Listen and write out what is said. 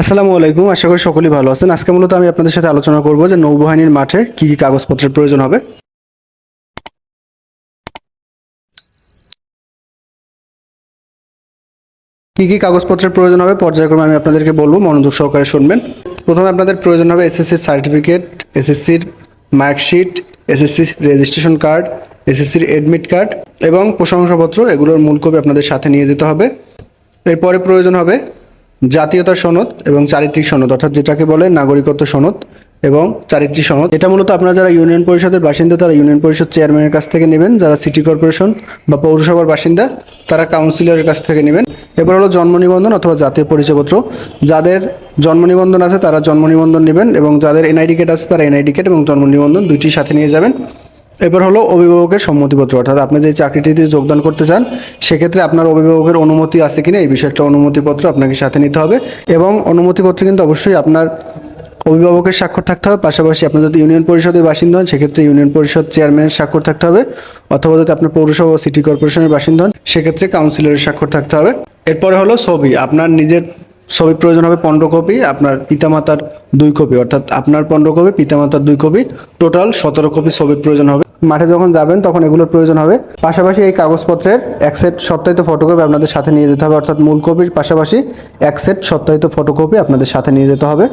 আসসালামু আলাইকুম, আশা করি সকলেই ভালো আছেন। আজকে মূলত আমি আপনাদের সাথে আলোচনা করব যে নৌবাহিনীর মাঠে কি কি কাগজপত্রের প্রয়োজন হবে। কি কি কাগজপত্রের প্রয়োজন হবে পর্যায়ক্রমে আমি আপনাদেরকে বলব, মনোযোগ সহকারে শুনবেন। প্রথমে আপনাদের প্রয়োজন হবে এসএসসির সার্টিফিকেট এসএসসির মার্কশিট এসএসসির রেজিস্ট্রেশন কার্ড এসএসসির এডমিট কার্ড এবং প্রশংসাপত্র, এগুলোর মূল কপি আপনাদের সাথে নিয়ে যেতে হবে। এরপরে প্রয়োজন হবে জাতীয়তার সনদ এবং চারিত্রিক সনদ, অর্থাৎ যেটাকে বলে নাগরিকত্ব সনদ এবং চারিত্রিক সনদ। এটা মূলত আপনারা যারা ইউনিয়ন পরিষদের বাসিন্দা, তারা ইউনিয়ন পরিষদ চেয়ারম্যানের কাছ থেকে নেবেন, যারা সিটি কর্পোরেশন বা পৌরসভার বাসিন্দা, তারা কাউন্সিলরের কাছ থেকে নেবেন। এবার হলো জন্ম নিবন্ধন অথবা জাতীয় পরিচয়পত্র। যাদের জন্ম নিবন্ধন আছে, তারা জন্ম নিবন্ধন নেবেন এবং যাদের এনআইডি কার্ড আছে, তারা এনআইডি কার্ড এবং জন্ম নিবন্ধন দুইটি সাথে নিয়ে যাবেন। এবার হলো অভিভাবকের সম্মতিপত্র, অর্থাৎ আপনি যে চাকরিটিতে যোগদান করতে চান, সেক্ষেত্রে আপনার অভিভাবকের অনুমতি আছে কিনা, এই বিষয়ে একটা অনুমতিপত্র আপনাকে সাথে নিতে হবে এবং অনুমতিপত্র কিন্তু অবশ্যই আপনার অভিভাবকের স্বাক্ষর থাকতে হবে, পাশাপাশি আপনি যদি ইউনিয়ন পরিষদের বাসিন্দা হন, সেক্ষেত্রে ইউনিয়ন পরিষদ চেয়ারম্যানের স্বাক্ষর থাকতে হবে অথবা যদি আপনার পৌরসভা ও সিটি কর্পোরেশনের বাসিন্দা হন, সেক্ষেত্রে কাউন্সিলরের স্বাক্ষর থাকতে হবে। এরপরে হলো ছবি, আপনার নিজের ছবি প্রয়োজন হবে পনেরো কপি, আপনার পিতামাতার দুই কপি, অর্থাৎ আপনার পনেরো কপি, পিতামাতার দুই কপি, টোটাল সতেরো কপি ছবির প্রয়োজন হবে। মাঠে যখন যাবেন, তখন এগুলোর প্রয়োজন হবে। পাশাপাশি এই কাগজপত্রের এক সেট সত্যায়িত ফটোকপি আপনাদের সাথে নিয়ে যেতে হবে। অর্থাৎ মূল কপির পাশাপাশি এক সেট সত্যায়িত ফটোকপি আপনাদের সাথে নিয়ে যেতে হবে।